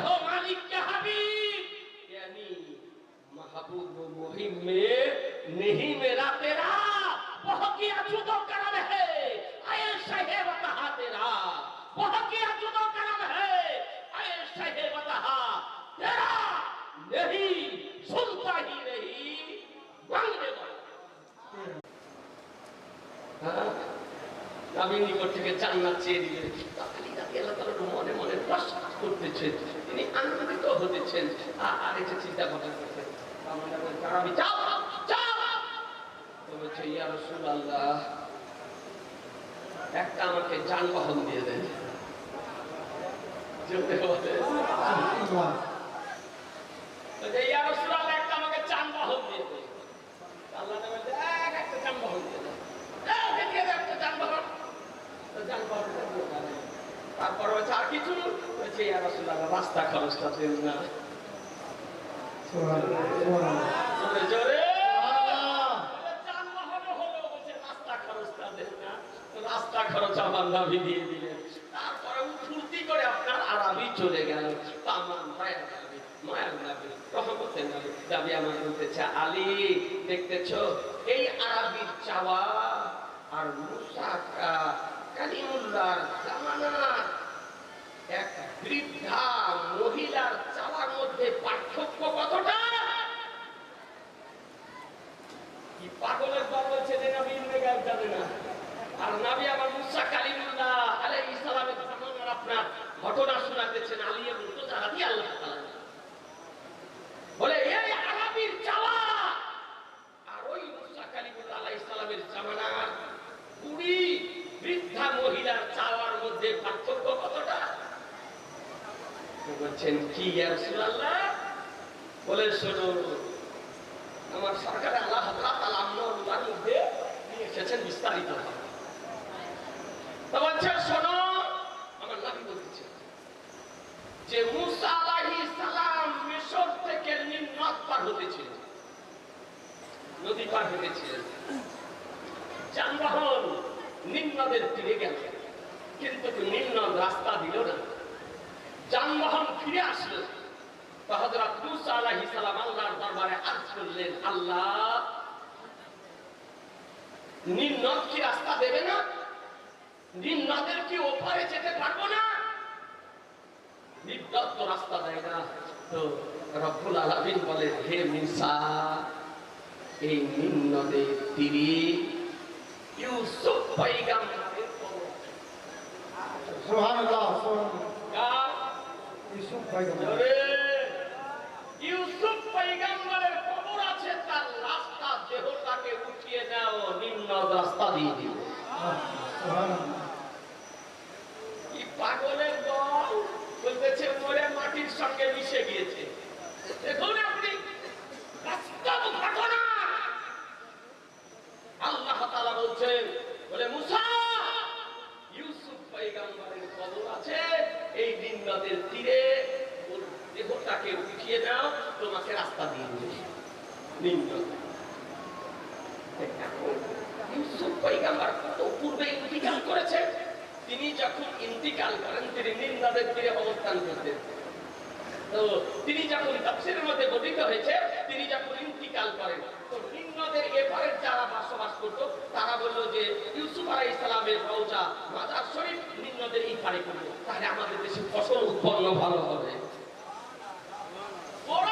हो मालिक के हबीब यानी महबूब मुहिम में नहीं मेरा तेरा वह किया जुदो करम है आए शहे बता तेरा वह किया जुदो करम है आए शहे बता तेरा नहीं सुनता ही नहीं मांगने वाला হ্যাঁ? আমি নিকট থেকে জান্নাত চেয়ে দিলেন আলী রাজি আল্লাহ তাআলা একটু মনে মনে প্রশ্ন করতেছেন তিনি আনন্দিত হতেছেন। আর এটা চিন্তা রাসূলুল্লাহ একটা আমাকে যানবাহন দিয়ে দিয়ে যানবাহন দিয়ে দেন এক দিয়ে দেন একটা যানবাহন তো যানবাহনটা দিয়ে দেন। তারপর হচ্ছে আর কিছু বলছে রাস্তা খরচটা দেন না। জোরে জোরে! বলে, যানবাহনও হলো, বলছে, রাস্তা খরচটা দেন না। তো রাস্তা খরচ আমার নাভি দিয়ে দিলেন। তারপরে ফুর্তি করে আপনার আরামি চলে গেল। আমার মায়ের নাভি মায়ের নাভি রহমতের নাভি দাবি আমার বলতেছে আলী দেখতেছো? এই আরবির চাওয়া আর মুসাকা কালিমুল্লাহর জামানার এক বৃদ্ধা মহিলার চালার মধ্যে পার্থক্য কতটা? কি পাগলের দল বলছে যে নবী ইবনে গায়ব যাবে না। আর নবী আমার মুসা কালিমুল্লাহ আলাইহিস সালামের আপনার ঘটনা শোনাতেছেন আলী ইবনে রাদিয়াল্লাহু তাআলা বলে এই আরবির চাওয়া আর ওই মুসা কালিমুল্লাহ আলাইহিস সালামের জামানার বুড়ি বৃদ্ধা মহিলার চাওয়ার মধ্যে পার্থক্য কতটা তো বলছেন কি ইয়া রাসূলুল্লাহ বলে শোনো আমার সরকারে আল্লাহ হাজরাত আল আমনুল্লাহর মধ্যে নিয়ে এসেছেন বিস্তারিত তো বলছে শোনো আমার নবী বলতেছে যে মুসা আলাইহিস সালাম মিশর থেকে নীল নদ পার হতেছিলেন পার হতেছিলেন যানবাহন নীল নদের তীরে গেল কিন্তু নীল নদ রাস্তা দিল না। যানবাহন ফিরে আসলো। রাস্তা দেয় না। তো রব্বুল আলামিন বলে, হে মুসা এই নিম্নদের নদের তীরে ইউসুফ পয়গাম্বরের কবর। কার? ওরে, ইউসুফ পয়গাম্বরের কবর আছে তার রাস্তা দেহটাকে উঠিয়ে নাও নিম্ন রাস্তা দিয়ে দিবে কি পাগলের দল বলতেছে মরে মাটির সঙ্গে মিশে গিয়েছে দেখুন আপনি বাস্তব ঘটনা আল্লাহ তাআলা বলছেন বলে মুসা ইউসুফ পয়গাম্বরের কবর আছে এই দিন নদের তীরে ওর দেহটাকে উঠিয়ে নাও তোমাকে রাস্তা দিয়ে নিম্ন ইউসুফ কত পূর্বে ইন্তিকাল করেছেন তিনি যখন ইন্তিকাল করেন তিনি নীল নদের তীরে অবস্থান করতেন তো তিনি যখন তাফসীরের মধ্যে বর্ণিত হয়েছে তিনি যখন ইন্তিকাল করেন তো নীল নদের এপারের যারা বসবাস করতো তারা বলল যে ইউসুফ আলাইহিস ইসলামের রওজা মাজার শরীফ নীল নদের এই পারে করব তাহলে আমাদের দেশে ফসল উৎপন্ন ভালো হবে কোরআন জানতো নবী ইন্তিকাল করার পরও তাদের দ্বারা যে উপকার পাওয়া যায়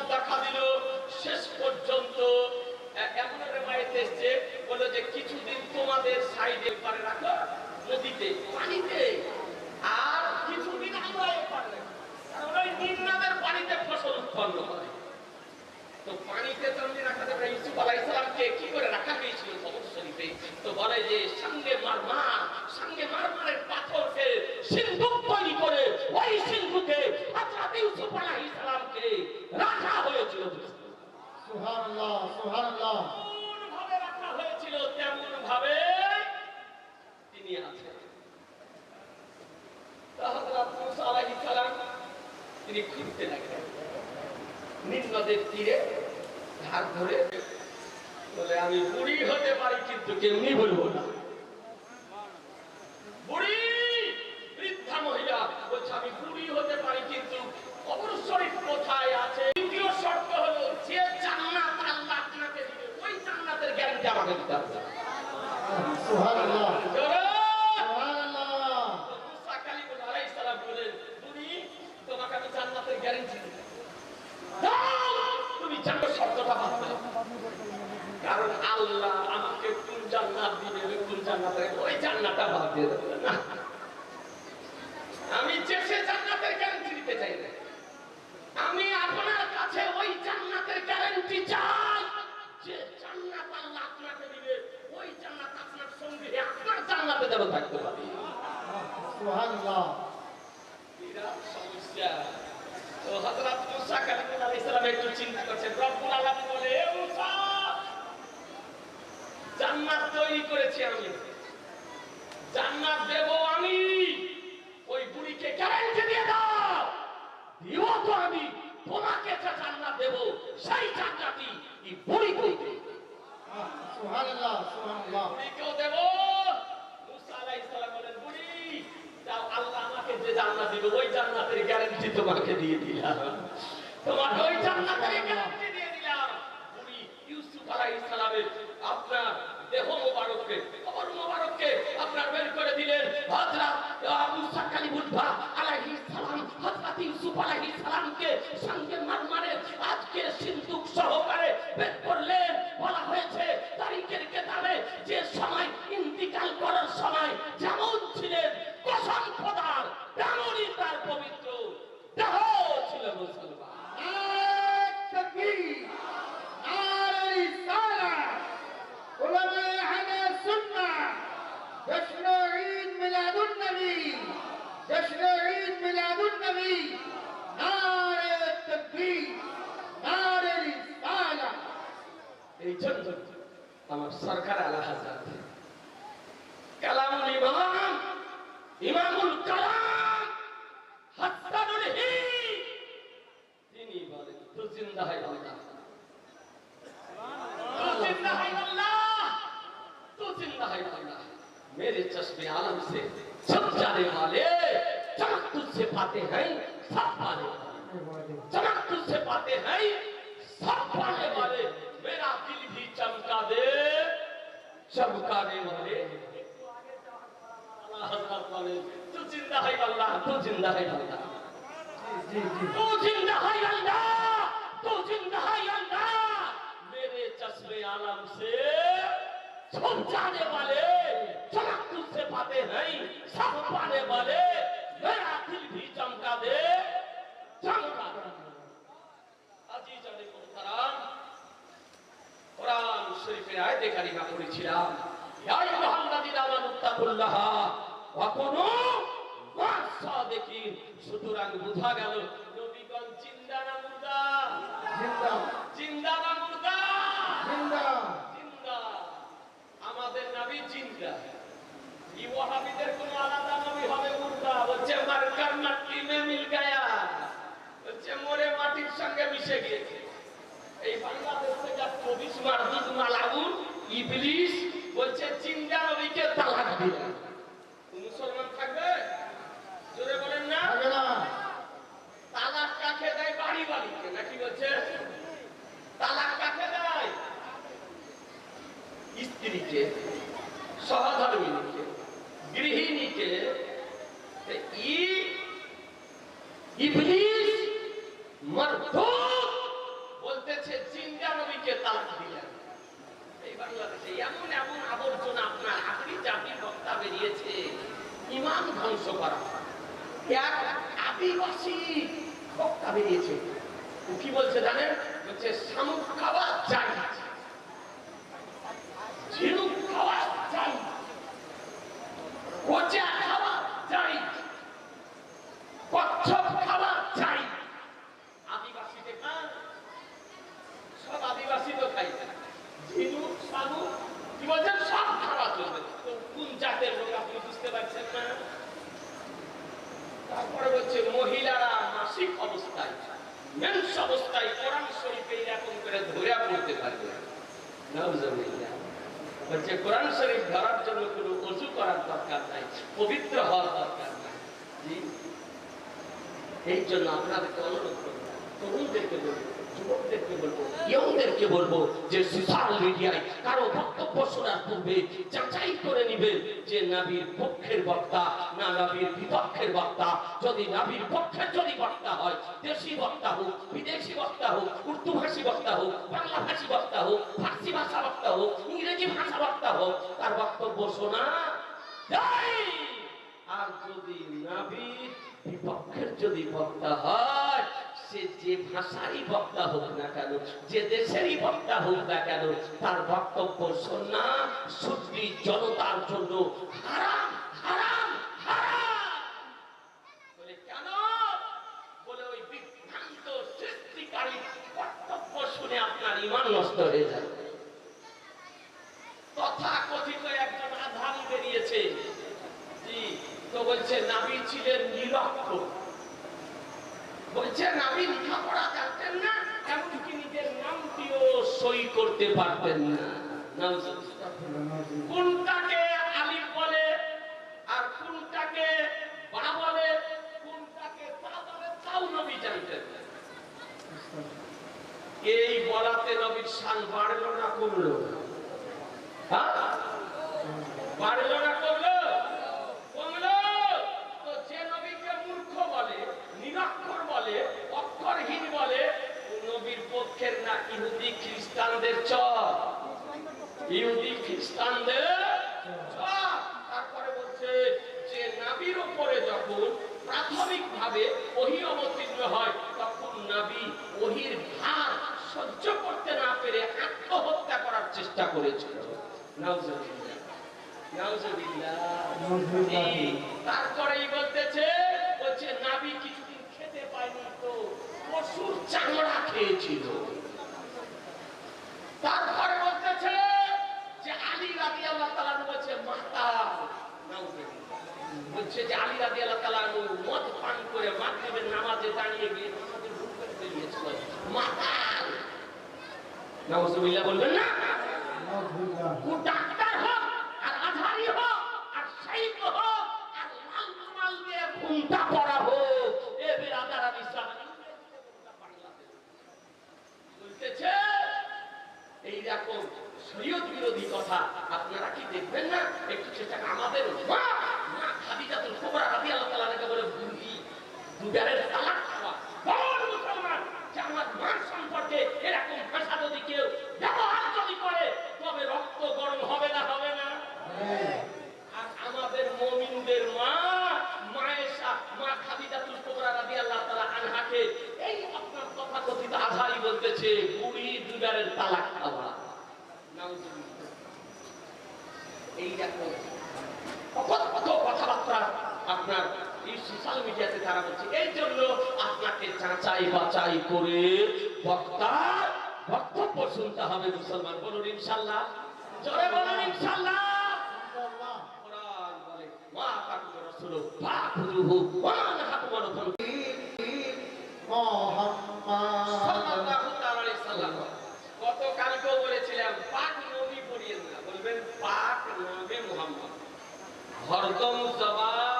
মধ্যে দেখা দিল শেষ পর্যন্ত এমন একটা মায়ের এসছে বলল যে কিছুদিন তোমাদের সাইডে পারে রাখো, নদীতে, পানিতে। আর কিছুদিন আমরা এ পারে রাখব। কারণ ওই নিম্নাদের পানিতে ফসল উৎপন্ন করে। তো পানিতে তো রাখা কি করে রাখা তো বলে যে, সঙ্গে সঙ্গে পাথরকে সিন্ধুক তৈরি করে ওই সিন্ধুকে হযরত ইউসুফ আলাইহিস তিনি ধরে বলে আমি বুড়ি হতে পারি কিন্তু কেমনি বলব না বুড়ি বৃদ্ধা মহিলা বলছে আমি বুড়ি হতে পারি কিন্তু কবর শরীফ কোথায় আছে দ্বিতীয় শর্ত হলো যে জান্নাত আল্লাহ আপনাকে দিবে ওই জান্নাতের গ্যারান্টি আমাকে দিতে হবে সুবহানাল্লাহ জোরে! সুবহানাল্লাহ মুসা কালিমুল আলাইহিস সালাম বলেন, "তুমি তোমাকে আমি জান্নাতের গ্যারান্টি দিই। দাও, জান্নাতের শর্তটা বাদ কারণ আল্লাহ আমাকে কোন জান্নাত দিবে কোন জান্নাতের, ওই জান্নাতটা বাদ দিয়ে দেবে। না। আমি সে জান্নাতের গ্যারান্টি দিতে চাই না। আমি আপনার কাছে ওই জান্নাতের গ্যারান্টি চাই যে জান্নাত আল্লাহ আপনাকে দিবে, ওই জান্নাত আপনার সঙ্গে আপনার জান্নাতে যেন থাকতে পারে। সুবহানাল্লাহ বিরাট সমস্যা তো হযরত মুসা কালিমুল আলাইহিস সালাম একটু চিন্তা করছেন রব্বুল আলামিন বলে এ মুসা জান্নাত তৈরি করেছি আমি জান্নাত দেব আমি ওই বুড়িকে গ্যারান্টি দিয়ে দাও দিব তো আমি তোমাকে যে জান্নাত দেব সেই জান্নাতই এই বুড়িকে দেব সুবহানাল্লাহ সুবহানাল্লাহ বুড়িকেও দেব মুসা আলাইহিস সালাম বলেন বুড়ি দাও আল্লাহ আমাকে যে জান্নাত ওই জান্নাতের গ্যারান্টি তোমাকে দিয়ে দিলাম। ওই জান্নাতের গ্যারান্টি দিয়ে দিলাম। তুমি ইউসুফ আলাইহিস সালামের আপনার দেহ মোবারককে, কবর মোবারককে আপনার বের করে দিলেন। হযরত আবু সাকালি বুদ্ধা আলাইহিস সালাম, হযরত ইউসুফ আলাইহিস আমার সরকার আলা হাজার কালামুল ইমাম ইমামুল কালাম হাসানুল হি তিনি বলেন তু জিন্দা হয় আল্লাহ तू जिंदा है अल्लाह तू जिंदा है अल्लाह मेरे चश्मे आलम से सब जाने वाले चमक तुझसे पाते हैं सब पाने वाले चमकाने वाले अल्लाह हज़रत वाले, तू जिंदा है अल्लाह तू जिंदा है अल्लाह जी जी तू जिंदा है अल्लाह तू जिंदा है अल्लाह मेरे चश्मे आलम से छुप जाने वाले चमक तुझसे पाते हैं सब আয়াতে কারিমা পড়েছিলাম ইয়া আইয়ুহাল্লাযীনা আমানুত্তাকুল্লাহ ওয়া কুনু মা'আস-সাদিকিন সুতরাং বোঝা গেল নবীগণ জিন্দা না মুর্দা? জিন্দা। জিন্দা না মুর্দা? জিন্দা। জিন্দা। আমাদের নবী জিন্দা। এই ওয়াহাবিদের কোন আলাদা নবী হবে মুর্দা। বলছে মারকার মাটি মে মিল গায়া। বলছে মরে মাটির সঙ্গে মিশে গিয়েছে। এই বাংলাদেশ থেকে চব্বিশ মারদুদ মালাউন ইবলিস বলছে জিন্দা নবীকে তালাক মুসলমান থাকবে? জোরে বলেন না? তালাক কাকে দেয়? বাড়ি বাড়িতে। নাকি বলছে তালাক কাকে দেয়? স্ত্রীকে সহধর্মিনীকে গৃহিণীকে ই ইবলিস কি বলছে জানেন? হচ্ছে শামুক খাওয়া চাই ঝিনুক খাওয়া খাওয়া কচ্ছপ খাওয়া আদিবাসীতে সব আদিবাসী তো খাই ঝিনুক, শামুক, কি বলছেন? সব খাওয়া চলবে। কোন জাতের লোক আপনি বুঝতে পারছেন না? তারপরে হচ্ছে মহিলারা মাসিক অবস্থায় মেন্স অবস্থায় কোরআন কোরআন শরীফ ধরার জন্য কোনো অজু করার নাই, পবিত্র হওয়ার দরকার নাই। এই জন্য আপনাদেরকে অনুরোধ করব, তরুণদেরকে বলব যুবকদেরকে বলব যে সোশ্যাল মিডিয়ায় কারও বক্তব্য শোনার পূর্বে যাচাই করে যে নাবির পক্ষের বক্তা না নাবির বিপক্ষের বক্তা। যদি নাবির পক্ষের যদি বক্তা হয়, দেশি বক্তা হোক, বিদেশি বক্তা হোক, উর্দু ভাষী বক্তা হোক, বাংলা ভাষী বক্তা হোক, ফার্সি ভাষা বক্তা হোক, ইংরেজি ভাষা বক্তা হোক, তার বক্তব্য শোনা আর যদি নাবির বিপক্ষের যদি বক্তা হয় সে যে ভাষারই বক্তা হোক না কেন, যে দেশেরই বক্তা হোক না কেন, তার বক্তব্য শোনা সুদ্রী জনতার জন্য বলে ওই বক্তব্য শুনে আপনার ইমান নষ্ট হয়ে কথিত একজন আধারি বেরিয়েছে। তো বলছে নাবি ছিলেন নিরক্ষর বলছে নাবি লেখাপড়া জানতেন না, এমনকি নিজের নামটিও সই করতে পারতেন না। কোনটাকে বলে আর কোনটাকে বা বলে, কোনটাকে তা বলে, তাও নবী জানতেন এই বলাতে নবীর শান বাড়লো না কমলো হ্যাঁ? বাড়লো না কমলো কমলো তো যে নবীকে মূর্খ বলে নিরক্ষর বলে অক্ষরহীন বলে ও নবীর পক্ষের না ইহুদি খ্রিস্টানদের চর ইহুদি খ্রিস্টানদের চর তারপরে বলছে যে নাবির উপরে যখন প্রাথমিক ভাবে ওহি অবতীর্ণ হয় তখন নাবি ওহির ভার সহ্য করতে না পেরে আত্মহত্যা করার চেষ্টা করেছিল নাউজুবিল্লাহ নাউজুবিল্লাহ নাউজুবিল্লাহ। জি, তারপরেই বলতেছে, বলছে, নাবি কিছুদিন খেতে পায়নি তো পশুর চামড়া খেয়েছিল। তারপরে বলতেছে যে, আলী রাদি আল্লাহ তালা বলছে, মাতা। বলছে যে, আলী রাদি আল্লাহ তালা মদ পান করে মাগরিবের নামাজে দাঁড়িয়ে গিয়ে নামাজের ভুল বেরিয়েছিল মাতা! নাউজুবিল্লাহ বলবেন না? Buddha. Buddha. যাচাই করে বক্তার বক্তব্য শুনতে হবে মুসলমান বলুন ইনশাল্লাহ জোরে বলুন ইনশাল্লাহ গতকালকেও বলেছিলাম পাক নবী পড়িয়েন না বলবেন পাক নবী মুহাম্মদ। হরদম জবান